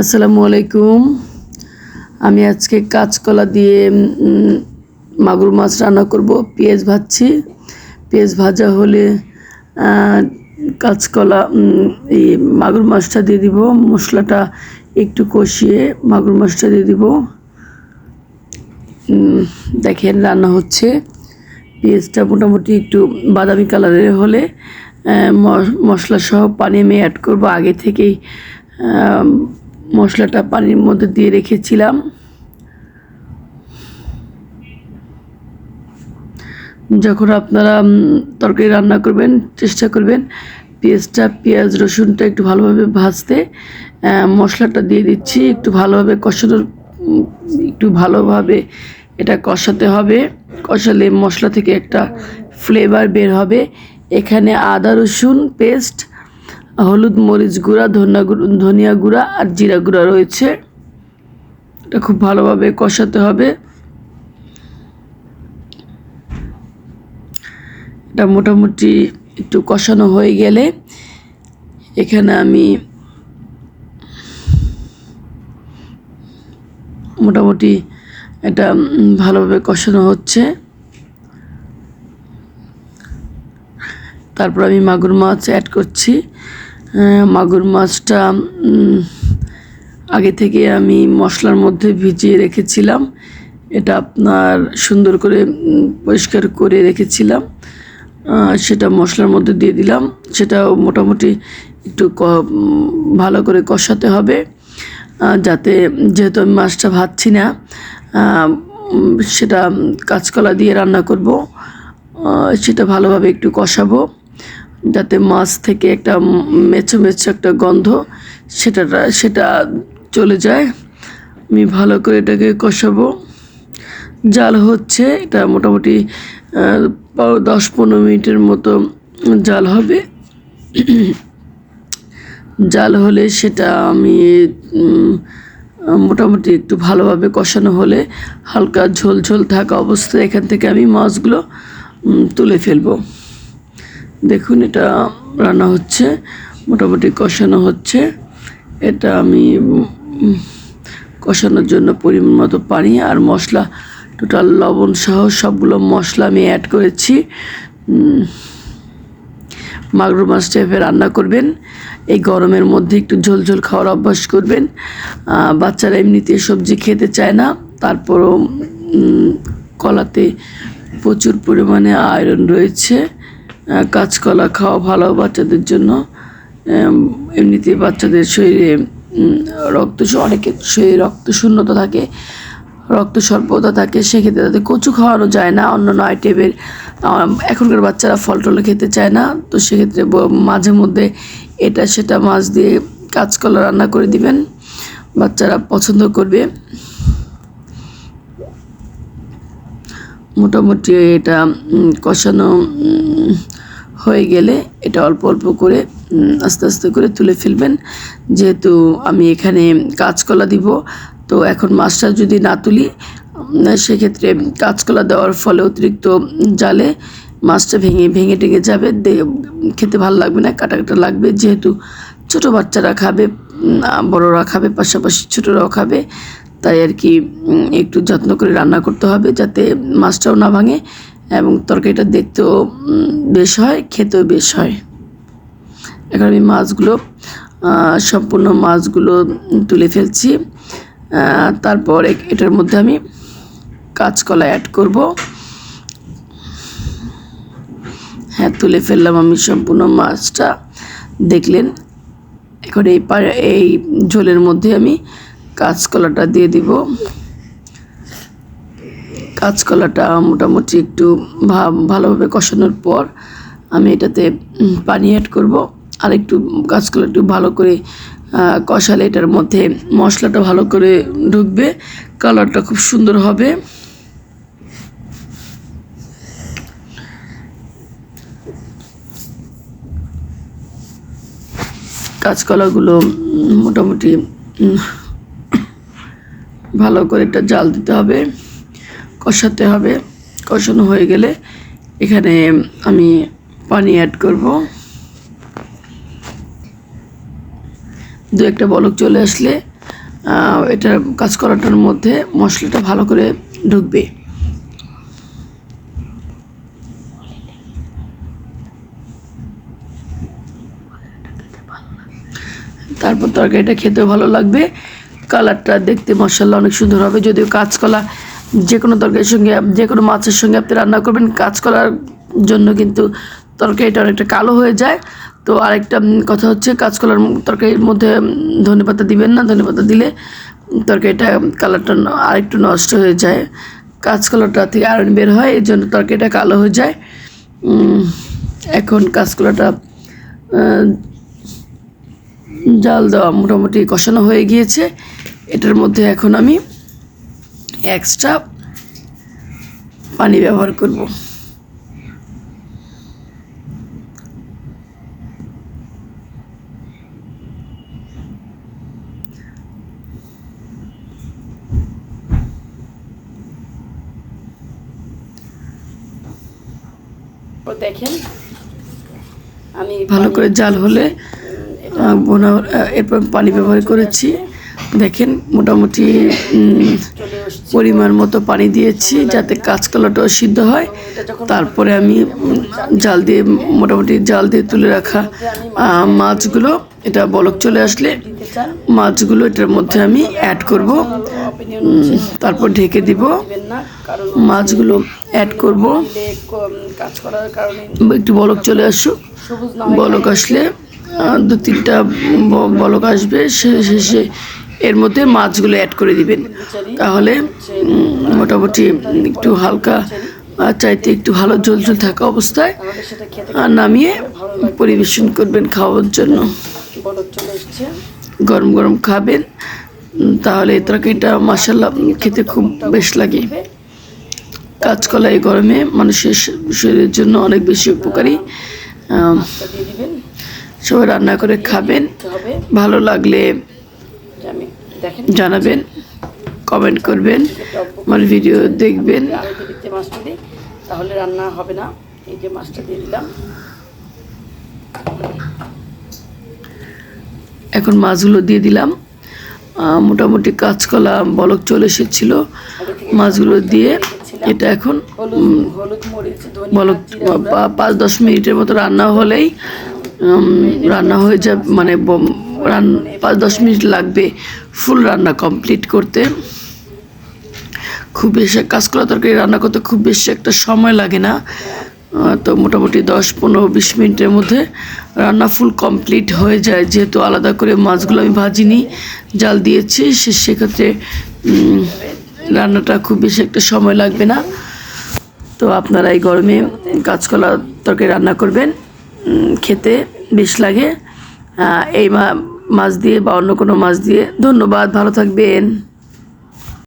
আসসালামু আলাইকুম। আমি আজকে কাঁচকলা দিয়ে মাগুর মাছ রান্না করব, পেঁয়াজ ভাজছি। পেঁয়াজ ভাজা হলে কাঁচকলা এই মাগুর মাছটা দিয়ে দিব। মশলাটা একটু কষিয়ে মাগুর মাছটা দিয়ে দিব। দেখেন রান্না হচ্ছে। পেঁয়াজটা মোটামুটি একটু বাদামি কালারের হলে মশলা সহ পানি আমি অ্যাড করব। আগে থেকেই মশলাটা পানির মধ্যে দিয়ে রেখেছিলাম। যখন আপনারা তরকারি রান্না করবেন, চেষ্টা করবেন পেঁয়াজটা, পেঁয়াজ, রসুনটা একটু ভালোভাবে ভাজতে মশলাটা দিয়ে দিচ্ছি, একটু ভালোভাবে কষানোর একটু ভালোভাবে এটা কষাতে হবে। কষালে মশলা থেকে একটা ফ্লেভার বের হবে। এখানে আদা, রসুন পেস্ট হলুদ, মরিচ গুঁড়া গুঁড়ো, ধনিয়া গুঁড়া আর জিরা গুঁড়া রয়েছে। এটা খুব ভালোভাবে কষাতে হবে। এটা মোটামুটি একটু কষানো হয়ে গেলে এখানে আমি মোটামুটি এটা ভালোভাবে কষানো হচ্ছে। তারপর আমি মাগুর মাছ অ্যাড করছি। মাগুর মাছটা আগে থেকে আমি মশলার মধ্যে ভিজিয়ে রেখেছিলাম। এটা আপনার সুন্দর করে পরিষ্কার করে রেখেছিলাম। সেটা মশলার মধ্যে দিয়ে দিলাম। সেটা মোটামুটি একটু ভালো করে কষাতে হবে। যাতে যেহেতু আমি মাছটা ভাজছি না সেটা কাঁচকলা দিয়ে রান্না করব। সেটা ভালোভাবে একটু কষাবো। যাতে মাছ থেকে একটা মেছো মেছো একটা গন্ধ সেটা সেটা চলে যায়। আমি ভালো করে এটাকে কষাবো। জাল হচ্ছে, এটা মোটামুটি দশ, পনেরো মিনিটের মতো জাল হবে। জাল হলে সেটা আমি মোটামুটি একটু ভালোভাবে কষানো হলে হালকা ঝোল ঝোল থাকা অবস্থায় এখান থেকে আমি মাছগুলো তুলে ফেলব। দেখুন, এটা রান্না হচ্ছে, মোটামুটি কষানো হচ্ছে। এটা আমি কষানোর জন্য পরিমাণ মতো পানি আর মশলা, টোটাল লবণ সহ সবগুলো মশলা আমি অ্যাড করেছি। মাগুর মাছটা এভাবে রান্না করবেন। এই গরমের মধ্যে একটু ঝোল ঝোল খাওয়ার অভ্যাস করবেন। বাচ্চারা এমনিতে সবজি খেতে চায় না। তারপরও কলাতে প্রচুর পরিমাণে আয়রন রয়েছে। কাঁচকলা খাওয়া ভালো বাচ্চাদের জন্য। এমনিতে বাচ্চাদের শরীরে রক্ত অনেকের শরীরে রক্ত শূন্যতা থাকে, রক্ত স্বল্পতা থাকে, সেক্ষেত্রে তাদের কচু খাওয়ানো যায় না। অন্যান্য আইটেমের এখনকার বাচ্চারা ফল টল খেতে চায় না। তো সেক্ষেত্রে মাঝে মধ্যে এটা সেটা মাছ দিয়ে কাঁচকলা রান্না করে দিবেন। বাচ্চারা পছন্দ করবে। মোটামুটি এটা কষানো হয়ে গেলে এটা অল্প অল্প করে আস্তে আস্তে করে তুলে ফেলবেন। যেহেতু আমি এখানে কাঁচকলা দিব, তো এখন মাছটা যদি না তুলি সেক্ষেত্রে কাঁচকলা দেওয়ার ফলে অতিরিক্ত জালে মাছটা ভেঙে ভেঙে টেঙে যাবে। খেতে ভালো লাগবে না কাটা কাটা লাগবে। যেহেতু ছোট বাচ্চারা খাবে বড়রা খাবে, পাশাপাশি ছোটরাও খাবে, তাই আর কি একটু যত্ন করে রান্না করতে হবে যাতে মাছটাও না ভাঙে। এবং তরকারিটা দেখতেও বেশ হয়, খেতেও বেশ হয়। এখন আমি মাছগুলো সম্পূর্ণ মাছগুলো তুলে ফেলছি। তারপর এটার মধ্যে আমি কাঁচকলা অ্যাড করব। হ্যাঁ তুলে ফেললাম আমি সম্পূর্ণ মাছটা। দেখলেন, এখন এই এই ঝোলের মধ্যে আমি কাঁচকলাটা দিয়ে দিব। কাঁচকলাটা মোটামুটি একটু ভালোভাবে কষানোর পর আমি এটাতে পানি অ্যাড করব। আর একটু কাঁচকলা একটু ভালো করে কষালে এটার মধ্যে মশলাটা ভালো করে ঢুকবে, কালারটা খুব সুন্দর হবে। কাঁচকলাগুলো মোটামুটি ভালো করে একটা জাল দিতে হবে। কষাতে হবে। কষানো হয়ে গেলে এখানে আমি পানি অ্যাড করব। দু একটা বলক চলে আসলে এটা কাজ করাটার মধ্যে মশলাটা ভালো করে ঢুকবে। তারপর তরকারিটা খেতেও ভালো লাগবে। কালারটা দেখতে মশলা অনেক সুন্দর হবে। যদিও কাঁচকলা যে কোনো তরকারির সঙ্গে যে কোনো মাছের সঙ্গে আপনি রান্না করবেন। কাঁচকলার জন্য কিন্তু তরকারিটা অনেকটা কালো হয়ে যায়। তো আরেকটা কথা হচ্ছে কাঁচকলার তরকারির মধ্যে ধনে পাতা দিবেন না। ধনে পাতা দিলে তরকারিটা কালারটা আরেকটু নষ্ট হয়ে যায়। কাঁচকলাটা থেকে আয়রন বের হয় এই জন্য তরকারিটা কালো হয়ে যায়। এখন কাঁচকলাটা জাল দেওয়া মোটামুটি কষানো হয়ে গিয়েছে। এটার মধ্যে এখন আমি এক্সট্রা পানি ব্যবহার করব। দেখেন আমি ভালো করে জাল হলে বোনা এরপর পানি ব্যবহার করেছি। দেখেন মোটামুটি পরিমাণ মতো পানি দিয়েছি যাতে কাঁচকলাটাও সিদ্ধ হয়। তারপরে আমি জাল দিয়ে, মোটামুটি জাল দিয়ে তুলে রাখা মাছগুলো, এটা বলক চলে আসলে মাছগুলো এটার মধ্যে আমি অ্যাড করব। তারপর ঢেকে দিব। মাছগুলো অ্যাড করব। একটু বলক চলে আসুক। বলক আসলে দু তিনটা বলক আসবে। শেষে এর মধ্যে মাছগুলো অ্যাড করে দিবেন। তাহলে মোটামুটি একটু হালকা চাইতে একটু ভালো জল ঝোল থাকা অবস্থায় নামিয়ে পরিবেশন করবেন খাওয়ার জন্য। গরম গরম খাবেন তাহলে তরকারিটা মাসাল্লাহ খেতে খুব বেশ লাগে। কাঁচকলা এই গরমে মানুষের শরীরের জন্য অনেক বেশি উপকারী। সবাই রান্না করে খাবেন। ভালো লাগলে জানাবেন কমেন্ট করবেন আমার ভিডিও দেখবেন। মাছটা দিই তাহলে রান্না হবে না। এই যে মাছটা দিয়ে দিলাম। এখন মাছগুলো দিয়ে দিলাম। মোটামুটি কাঁচকলা বলক চলে এসেছিল। মাছগুলো দিয়ে এটা এখন বলক পাঁচ দশ মিনিটের মতো রান্না হলেই রান্না হয়ে যাবে মানে বম- রান- পাঁচ, দশ মিনিট লাগবে ফুল রান্না কমপ্লিট করতে। খুব বেশি কাঁচকলা তরকারি রান্না করতে, খুব বেশি একটা সময় লাগে না। তো মোটামুটি দশ, পনেরো, বিশ মিনিটের মধ্যে রান্না ফুল কমপ্লিট হয়ে যায়। যেহেতু আলাদা করে মাছগুলো আমি ভাজিনি, জাল দিয়েছি, সে সেক্ষেত্রে রান্নাটা খুব বেশি একটা সময় লাগবে না। তো আপনারা এই গরমে কাঁচকলা তরকারি রান্না করবেন। খেতে বেশ লাগে। এই মাছ দিয়ে বা অন্য কোনো মাছ দিয়ে। ধন্যবাদ ভালো থাকবেন।